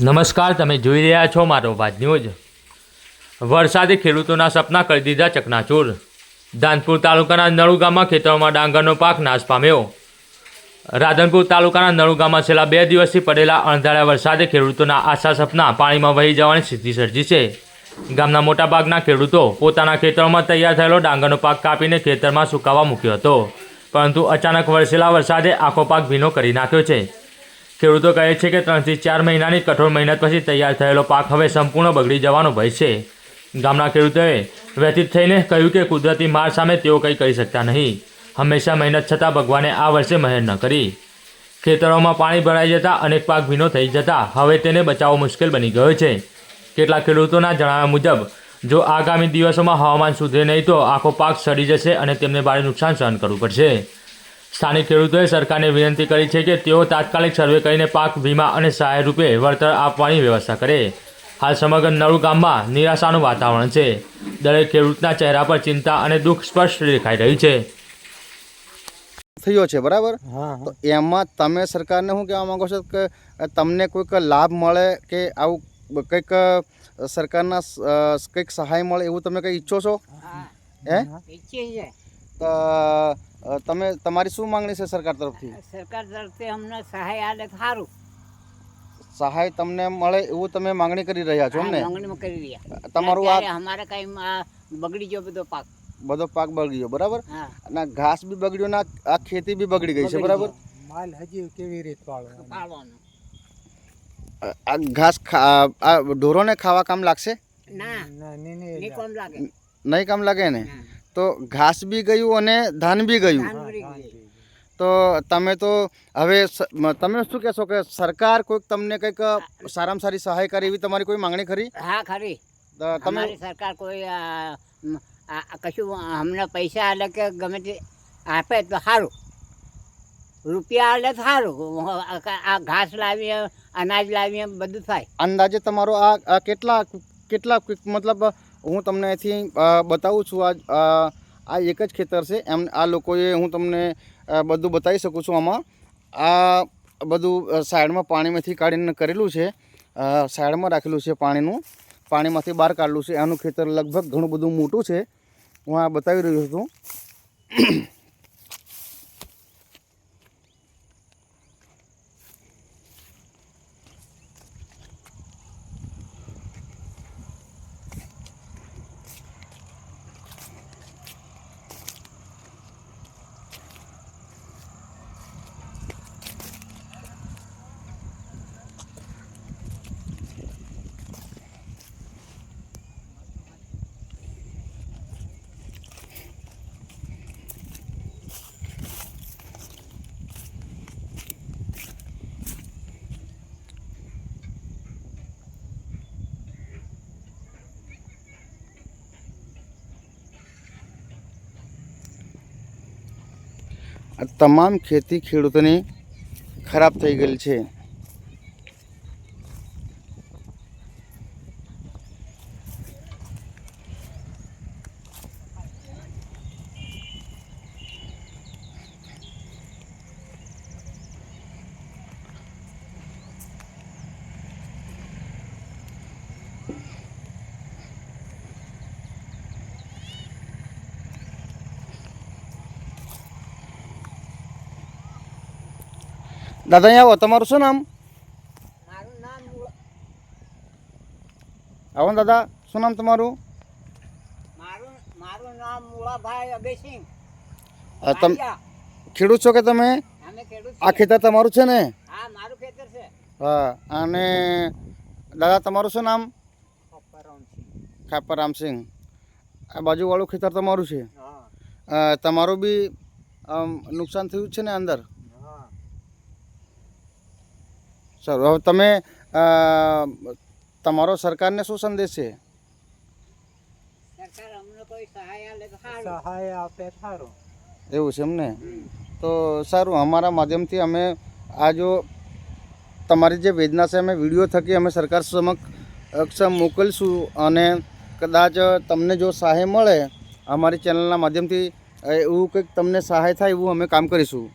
નમસ્કાર, તમે જોઈ રહ્યા છો મારો વાત ન્યૂઝ. વરસાદે ખેડૂતોના સપના કરી દીધા ચકનાચૂર. ધાનપુર તાલુકાના નળુ ગામમાં ખેતરોમાં ડાંગરનો પાક નાશ પામ્યો. રાધનપુર તાલુકાના નળુ ગામમાં છેલ્લા બે દિવસથી પડેલા અણધાર્યા વરસાદે ખેડૂતોના આશા સપના પાણીમાં વહી જવાની સ્થિતિ સર્જી છે. ગામના મોટાભાગના ખેડૂતો પોતાના ખેતરોમાં તૈયાર થયેલો ડાંગરનો પાક કાપીને ખેતરમાં સુકાવા મૂક્યો હતો. પરંતુ અચાનક વરસેલા વરસાદે આખો પાક ભીનો કરી નાખ્યો છે. ખેડૂતો કહે છે કે ત્રણથી ચાર મહિનાની કઠોર મહેનત પછી તૈયાર થયેલો પાક હવે સંપૂર્ણ બગડી જવાનો ભય છે. ગામના ખેડૂતોએ વ્યથિત થઈને કહ્યું કે કુદરતી માર સામે તેઓ કંઈ કરી શકતા નહીં. હંમેશા મહેનત છતાં ભગવાને આ વર્ષે મહેર ન કરી. ખેતરોમાં પાણી ભરાઈ જતાં અનેક પાક ભીનો થઈ જતા હવે તેને બચાવવો મુશ્કેલ બની ગયો છે. કેટલાક ખેડૂતોના જણાવ્યા મુજબ, જો આગામી દિવસોમાં હવામાન સુધરે નહીં તો આખો પાક સડી જશે અને તેમને ભારે નુકસાન સહન કરવું પડશે. સ્થાનિક ખેડૂતોએ સરકારને વિનંતી કરી છે કે તેઓ તાત્કાલિક સર્વે કરીને પાક વીમા અને સહાય રૂપે વળતર આપવાની વ્યવસ્થા કરે. હાલ સમગ્ર નળુ ગામમાં નિરાશાનું વાતાવરણ છે. દરેક ખેડૂતના ચહેરા પર ચિંતા અને દુઃખ સ્પષ્ટ દેખાઈ રહ્યું છે. થયો છે બરાબર? તો એમાં તમે સરકારને શું કહેવા માંગો છો કે તમને કોઈક લાભ મળે કે આવું કંઈક સરકારના કંઈક સહાય મળે એવું તમે કંઈ ઈચ્છો છો? હે. તમે તમારી શું માંગણી છે સરકાર તરફથી? સરકાર તરફથી અમને સહાય આલે સારું સહાય તમને મળે એવું તમે માંગણી કરી રહ્યા છો ને માંગણી કરી રહ્યા. તમારું આ અમારે કઈ બગડી ગયો બધો પાક. બધો પાક બગડી ગયો બરાબર? અને ઘાસ બી બગડ્યો ને આ- ખેતી બી બગડી ગઈ છે બરાબર? માલ હજી કેવી રીત પાડવાનો? આ- ઘાસ આ ઢોરોને ખાવા કામ લાગશે? ના. ના ની ની ની. કોમ લાગે. નહીં કામ લાગે ના. તો ઘાસ બી ગયું અને ધાન બી ગયું. તો તમે તો હવે તમે શું કહેશો કે સરકાર કોઈક તમને કંઈક સારામાં સારી સહાય કરે એવી તમારી કોઈ માંગણી ખરી? હા ખરી. તો તમે સરકાર કોઈ કશું અમને પૈસા આલે કે ગમે તે આપે તો સારું. રૂપિયા આલે તો સારું. આ ઘાસ લાવીએ અનાજ લાવીએ બધું થાય. અંદાજે તમારો આ કેટલા કેટલા મતલબ, હું તમને અહીંથી બતાવું છું, આ આ- એક જ ખેતર છે. એમ, આ લોકોએ, હું તમને બધું બતાવી શકું છું આમાં. આ બધું સાઈડમાં પાણીમાંથી કાઢીને કરેલું છે. સાઈડમાં રાખેલું છે પાણીનું. પાણીમાંથી બહાર કાઢેલું છે. આનું ખેતર લગભગ ઘણું બધું મોટું છે. હું આ બતાવી રહ્યો છું. આ તમામ ખેતી ખેડૂતોની ખરાબ થઈ ગયેલ છે. દાદા અહીંયા આવો. તમારું શું નામ? મારું નામ મૂળ- આવો ને દાદા શું નામ તમારું? મારું મારું નામ મુળાભાઈ અભયસિંહ. તમે ખેડૂત છો કે તમે? આ ખેતર તમારું છે ને? હા મારું ખેતર છે. હા અને દાદા તમારું શું નામ. ખાપર રામસિંહ આ બાજુવાળું ખેતર તમારું છે? તમારું બી નુકસાન થયું છે ને અંદર હા સારું હવે તમે તમારો સરકારને શું સંદેશ છે? સરકાર અમને કોઈ સહાય આલે તો સારું. સહાય આપે સારું. એવું છે એમને તો સારું અમારા માધ્યમથી અમે આ જો તમારી જે વેદના છે અમે વીડિયો થકી અમે સરકાર સમક્ષ મોકલીશું અને કદાચ તમને જો સહાય મળે અમારી ચેનલના માધ્યમથી એવું કંઈક તમને સહાય થાય એવું અમે કામ કરીશું.